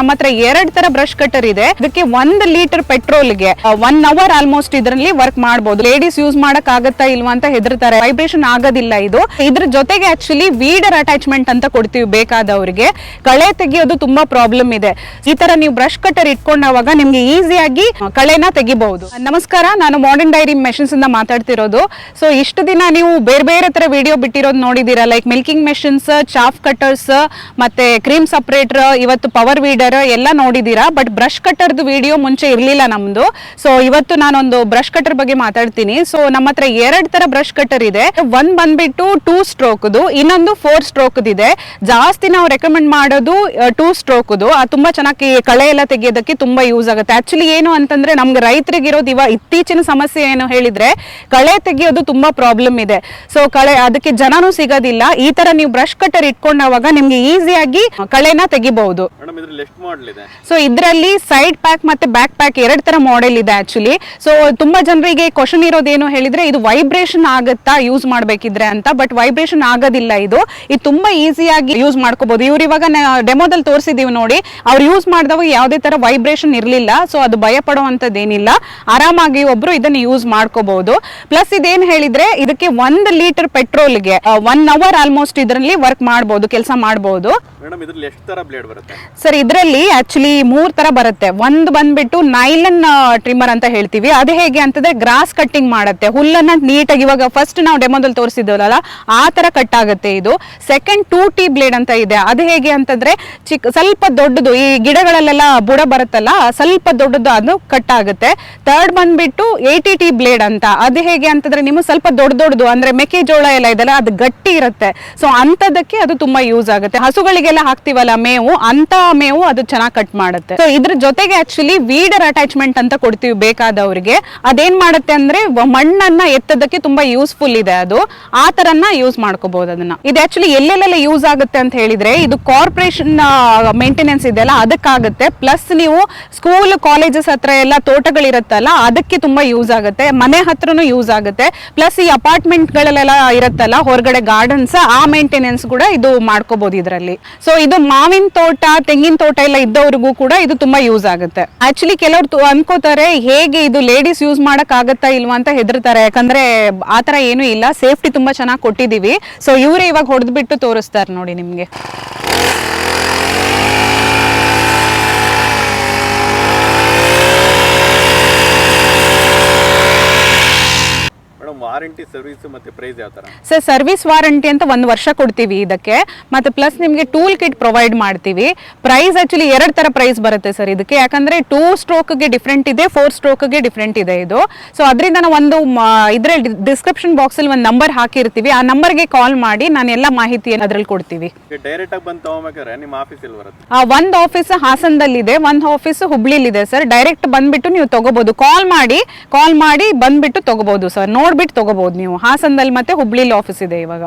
ನಮ್ಮ ಹತ್ರ ಎರಡ್ ತರ ಬ್ರಷ್ ಕಟರ್ ಇದೆ. ಇದಕ್ಕೆ ಒಂದ್ ಲೀಟರ್ ಪೆಟ್ರೋಲ್ಗೆ ಒನ್ ಅವರ್ ಆಲ್ಮೋಸ್ಟ್ ಇದರಲ್ಲಿ ವರ್ಕ್ ಮಾಡಬಹುದು ಲೇಡೀಸ್ ಯೂಸ್ ಮಾಡಕ್ ಆಗತ್ತಾ ಇಲ್ವಾ ಅಂತ ಹೆದರ್ತಾರೆ. ವೈಬ್ರೇಷನ್ ಆಗೋದಿಲ್ಲ ಇದು. ಇದ್ರ ಜೊತೆಗೆ ಆಕ್ಚುಲಿ ವೀಡರ್ ಅಟ್ಯಾಚ್ಮೆಂಟ್ ಅಂತ ಕೊಡ್ತೀವಿ ಬೇಕಾದವರಿಗೆ. ಕಳೆ ತೆಗಿಯೋದು ತುಂಬಾ ಪ್ರಾಬ್ಲಮ್ ಇದೆ. ಈ ತರ ನೀವು ಬ್ರಷ್ ಕಟರ್ ಇಟ್ಕೊಂಡವಾಗ ನಿಮ್ಗೆ ಈಸಿಯಾಗಿ ಕಳೆನ ತೆಗಿಬಹುದು. ನಮಸ್ಕಾರ, ನಾನು ಮಾಡರ್ನ್ ಡೈರಿ ಮೆಷಿನ್ಸ್ ಇಂದ ಮಾತಾಡ್ತಿರೋದು. ಸೊ ಇಷ್ಟು ದಿನ ನೀವು ಬೇರೆ ಬೇರೆ ತರ ವಿಡಿಯೋ ಬಿಟ್ಟಿರೋದು ನೋಡಿದೀರಾ. Like milking machines chaff cutters ಮತ್ತೆ ಕ್ರೀಮ್ ಸಪ್ರೇಟರ್ ಇವತ್ತು ಪವರ್ ವೀಡರ್ ಎಲ್ಲ ನೋಡಿದೀರಾ ಬಟ್ ಬ್ರಷ್ ಕಟ್ಟರ್ದು ವಿಡಿಯೋ ಮುಂಚೆ ಇರಲಿಲ್ಲ ನಮ್ದು. ಸೊ ಇವತ್ತು ನಾನೊಂದು ಬ್ರಷ್ ಕಟರ್ ಬಗ್ಗೆ ಮಾತಾಡ್ತೀನಿ. ಸೊ ನಮ್ಮ ಹತ್ರ ಎರಡ್ ತರ ಬ್ರಷ್ ಕಟರ್ ಇದೆ. ಒನ್ ಬಂದ್ಬಿಟ್ಟು ಟೂ ಸ್ಟ್ರೋಕ್ದು ಇನ್ನೊಂದು ಫೋರ್ ಸ್ಟ್ರೋಕ್ದಿದೆ ಜಾಸ್ತಿ ನಾವು ರೆಕಮೆಂಡ್ ಮಾಡೋದು ಟೂ ಸ್ಟ್ರೋಕ್ದು ಅದು ತುಂಬಾ ಚೆನ್ನಾಗಿ ಕಳೆ ಎಲ್ಲ ತೆಗೆಯೋದಕ್ಕೆ ತುಂಬಾ ಯೂಸ್ ಆಗುತ್ತೆ. ಆಕ್ಚುಲಿ ಏನು ಅಂತಂದ್ರೆ ನಮ್ಗೆ ರೈತರಿಗೆ ಇರೋದು ಇವಾಗ ಇತ್ತೀಚಿನ ಸಮಸ್ಯೆ ಏನು ಹೇಳಿದ್ರೆ, ಕಳೆ ತೆಗೆಯೋದು ತುಂಬಾ ಪ್ರಾಬ್ಲಮ್ ಇದೆ. ಸೊ ಕಳೆ, ಅದಕ್ಕೆ ಜನನೂ ಸಿಗೋದಿಲ್ಲ. ಈ ತರ ನೀವು ಬ್ರಷ್ ಕಟರ್ ಇಟ್ಕೊಂಡಾಗ ನಿಮ್ಗೆ ಈಸಿಯಾಗಿ ಕಳೆನ ತೆಗಿಬಹುದು. ಸೊ ಇದರಲ್ಲಿ ಸೈಡ್ ಪ್ಯಾಕ್ ಮತ್ತೆ ಬ್ಯಾಕ್ ಪ್ಯಾಕ್ ಎರಡು ತರ ಮಾಡೆಲ್ ಇದೆ ಆಕ್ಚುಲಿ ಸೊ ತುಂಬಾ ಜನರಿಗೆ ಕ್ವಶನ್ ಇರೋದೇನು ಹೇಳಿದ್ರೆ ಇದು ವೈಬ್ರೇಷನ್ ಆಗುತ್ತಾ ಯೂಸ್ ಮಾಡ್ಬೇಕಿದ್ರೆ ಅಂತ ಬಟ್ ವೈಬ್ರೇಷನ್ ಆಗೋದಿಲ್ಲ ಇದು. ಇದು ತುಂಬಾ ಈಸಿಯಾಗಿ ಯೂಸ್ ಮಾಡ್ಕೋಬಹುದು ಇವ್ರು ಇವಾಗ ಡೆಮೋದಲ್ಲಿ ತೋರಿಸಿದೀವಿ ನೋಡಿ ಅವ್ರು ಯೂಸ್ ಮಾಡಿದಾಗ ಯಾವುದೇ ತರ ವೈಬ್ರೇಷನ್ ಇರಲಿಲ್ಲ. ಸೊ ಅದು ಭಯ ಪಡುವಂತದ್ದೇನಿಲ್ಲ ಆರಾಮಾಗಿ ಒಬ್ರು ಇದನ್ನ ಯೂಸ್ ಮಾಡ್ಕೋಬಹುದು ಪ್ಲಸ್ ಇದೇನ್ ಹೇಳಿದ್ರೆ ಇದಕ್ಕೆ ಒಂದ್ ಲೀಟರ್ ಪೆಟ್ರೋಲ್ಗೆ ಒನ್ ಅವರ್ ಆಲ್ಮೋಸ್ಟ್ ಇದರಲ್ಲಿ ವರ್ಕ್ ಮಾಡಬಹುದು ಕೆಲಸ ಮಾಡಬಹುದು ಸರ್ ಇದ್ರಲ್ಲಿ ಇದರಲ್ಲಿ ಆಕ್ಚುಲಿ ಮೂರ್ ತರ ಬರುತ್ತೆ. ಒಂದು ಬಂದ್ಬಿಟ್ಟು ನೈಲನ್ ಟ್ರಿಮ್ಮರ್ ಅಂತ ಹೇಳ್ತೀವಿ. ಅದು ಹೇಗೆ ಅಂತಂದ್ರೆ ಗ್ರಾಸ್ ಕಟ್ಟಿಂಗ್ ಮಾಡುತ್ತೆ. ಹುಲ್ಲನ್ನ ನೀಟಾಗಿ ಇವಾಗ ಫಸ್ಟ್ ನಾವು ಡೆಮೋದಲ್ಲಿ ತೋರಿಸಿದ್ವಲ್ಲ ಆ ತರ ಕಟ್ ಆಗುತ್ತೆ ಇದು. ಸೆಕೆಂಡ್ ಟೂ ಟಿ ಬ್ಲೇಡ್ ಅಂತ ಇದೆ. ಅದು ಹೇಗೆ ಅಂತಂದ್ರೆ ಚಿಕ್ಕ ಸ್ವಲ್ಪ ದೊಡ್ಡದು, ಈ ಗಿಡಗಳಲ್ಲೆಲ್ಲ ಬುಡ ಬರುತ್ತಲ್ಲ, ಸ್ವಲ್ಪ ದೊಡ್ಡದು ಅದು ಕಟ್ ಆಗುತ್ತೆ. ಥರ್ಡ್ ಬಂದ್ಬಿಟ್ಟು ಏಟಿ ಟಿ ಬ್ಲೇಡ್ ಅಂತ. ಅದು ಹೇಗೆ ಅಂತಂದ್ರೆ ನಿಮ್ಗೆ ಸ್ವಲ್ಪ ದೊಡ್ಡ ದೊಡ್ಡದು, ಅಂದ್ರೆ ಮೆಕ್ಕೆಜೋಳ ಎಲ್ಲ ಇದೆಲ್ಲ ಅದು ಗಟ್ಟಿ ಇರುತ್ತೆ. ಸೊ ಅಂತದಕ್ಕೆ ಅದು ತುಂಬಾ ಯೂಸ್ ಆಗುತ್ತೆ. ಹಸುಗಳಿಗೆಲ್ಲ ಹಾಕ್ತಿವಲ್ಲ ಮೇವು ಅಂತ ಮೇವು ಅದು ಚೆನ್ನಾಗಿ ಕಟ್ ಮಾಡುತ್ತೆ. ಸೊ ಇದ್ರ ಜೊತೆಗೆ ಆಕ್ಚುಲಿ ವೀಡರ್ ಅಟ್ಯಾಚ್ಮೆಂಟ್ ಅಂತ ಕೊಡ್ತೀವಿ ಬೇಕಾದವರಿಗೆ. ಅದೇನ್ ಮಾಡುತ್ತೆ ಅಂದ್ರೆ ಮಣ್ಣನ್ನ ಎತ್ತದಕ್ಕೆ ತುಂಬಾ ಯೂಸ್ಫುಲ್ ಇದೆ ಅದು. ಆ ತರನ ಯೂಸ್ ಮಾಡ್ಕೋಬಹುದು ಅದನ್ನ. ಇದು ಆಕ್ಚುಲಿ ಎಲ್ಲೆಲ್ಲೆಲ್ಲ ಯೂಸ್ ಆಗುತ್ತೆ ಅಂತ ಹೇಳಿದ್ರೆ, ಇದು ಕಾರ್ಪೊರೇಷನ್ ಮೇಂಟೆನೆನ್ಸ್ ಇದೆಯಲ್ಲ, ಅದಕ್ಕಾಗುತ್ತೆ. ಪ್ಲಸ್ ನೀವು ಸ್ಕೂಲ್ ಕಾಲೇಜಸ್ ಹತ್ರ ಎಲ್ಲ ತೋಟಗಳಿರುತ್ತಲ್ಲ, ಅದಕ್ಕೆ ತುಂಬಾ ಯೂಸ್ ಆಗುತ್ತೆ. ಮನೆ ಹತ್ರನು ಯೂಸ್ ಆಗುತ್ತೆ. ಪ್ಲಸ್ ಈ ಅಪಾರ್ಟ್ಮೆಂಟ್ ಗಳಲ್ಲೆಲ್ಲ ಇರುತ್ತಲ್ಲ, ಹೊರಗಡೆ ಗಾರ್ಡನ್ಸ್ ಆ ಮೇಂಟೆನೆನ್ಸ್ ಕೂಡ ಇದು ಮಾಡ್ಕೋಬಹುದು ಇದರಲ್ಲಿ. ಸೊ ಇದು ಮಾವಿನ ತೋಟ, ತೆಂಗಿನ ತೋಟ ಎಲ್ಲ ಇದ್ದವ್ರಿಗೂ ಕೂಡ ಇದು ತುಂಬಾ ಯೂಸ್ ಆಗುತ್ತೆ. ಆಕ್ಚುಲಿ ಕೆಲವರು ಅನ್ಕೋತಾರೆ, ಹೇಗೆ ಇದು ಲೇಡೀಸ್ ಯೂಸ್ ಮಾಡಕ್ ಆಗತ್ತಾ ಇಲ್ವಾ ಅಂತ ಹೆದರ್ತಾರೆ. ಯಾಕಂದ್ರೆ ಆತರ ಏನೂ ಇಲ್ಲ. ಸೇಫ್ಟಿ ತುಂಬಾ ಚೆನ್ನಾಗಿ ಕೊಟ್ಟಿದೀವಿ. ಸೊ ಇವರೇ ಇವಾಗ ಹೊಡೆದ್ಬಿಟ್ಟು ತೋರಿಸ್ತಾರೆ ನೋಡಿ ನಿಮ್ಗೆ. ವಾರಂಟಿ ಸರ್ವಿಸ್ ಮತ್ತೆ ಪ್ರೈಸ್ ಯಾವ ತರ? ಸರ್ ಸರ್ವಿಸ್ ವಾರಂಟಿ ಅಂತ ಒಂದು ವರ್ಷ ಕೊಡ್ತೀವಿ ಇದಕ್ಕೆ. ಮತ್ತೆ ಪ್ಲಸ್ ನಿಮಗೆ ಟೂಲ್ ಕಿಟ್ ಪ್ರೊವೈಡ್ ಮಾಡ್ತೀವಿ. ಪ್ರೈಸ್ ಆಕ್ಚುಲಿ ಎರಡು ತರ ಪ್ರೈಸ್ ಬರುತ್ತೆ ಸರ್ ಇದಕ್ಕೆ. ಯಾಕಂದ್ರೆ ಟೂ ಸ್ಟ್ರೋಕ್ಗೆ ಡಿಫ್ರೆಂಟ್ ಇದೆ ಫೋರ್ ಸ್ಟ್ರೋಕ್ಗೆ ಡಿಫ್ರೆಂಟ್ ಇದೆ ಇದು. ಸೊ ಅದರಿಂದ ನಾವು ಒಂದು ಇದರಲ್ಲಿ ಡಿಸ್ಕ್ರಿಪ್ಷನ್ ಬಾಕ್ಸಲ್ಲಿ ಒಂದು ನಂಬರ್ ಹಾಕಿರ್ತೀವಿ. ಆ ನಂಬರ್ಗೆ ಕಾಲ್ ಮಾಡಿ ನಾನು ಎಲ್ಲ ಮಾಹಿತಿಯನ್ನು ಅದ್ರಲ್ಲಿ ಕೊಡ್ತೀವಿ. ಡೈರೆಕ್ಟ್ ಆಗಿ ಬಂದು ತಗೋಬೇಕಾದ್ರೆ ನಿಮ್ಮ ಆಫೀಸಲ್ಲಿ ಬರುತ್ತೆ? ಆ, ಒಂದ್ ಆಫೀಸ್ ಹಾಸನದಲ್ಲಿದೆ ಒಂದು ಆಫೀಸ್ ಹುಬ್ಳಿಲಿದೆ ಸರ್. ಡೈರೆಕ್ಟ್ ಬಂದ್ಬಿಟ್ಟು ನೀವು ತಗೋಬಹುದು ಕಾಲ್ ಮಾಡಿ ಕಾಲ್ ಮಾಡಿ ಬಂದ್ಬಿಟ್ಟು ತಗೋಬಹುದು ಸರ್. ನೋಡ್ಬಿಟ್ಟು ತಗೋಬಹುದು ನೀವು. ಹಾಸನದಲ್ಲಿ ಮತ್ತೆ ಹುಬ್ಳಿಲಿ ಆಫೀಸ್ ಇದೆ ಇವಾಗ.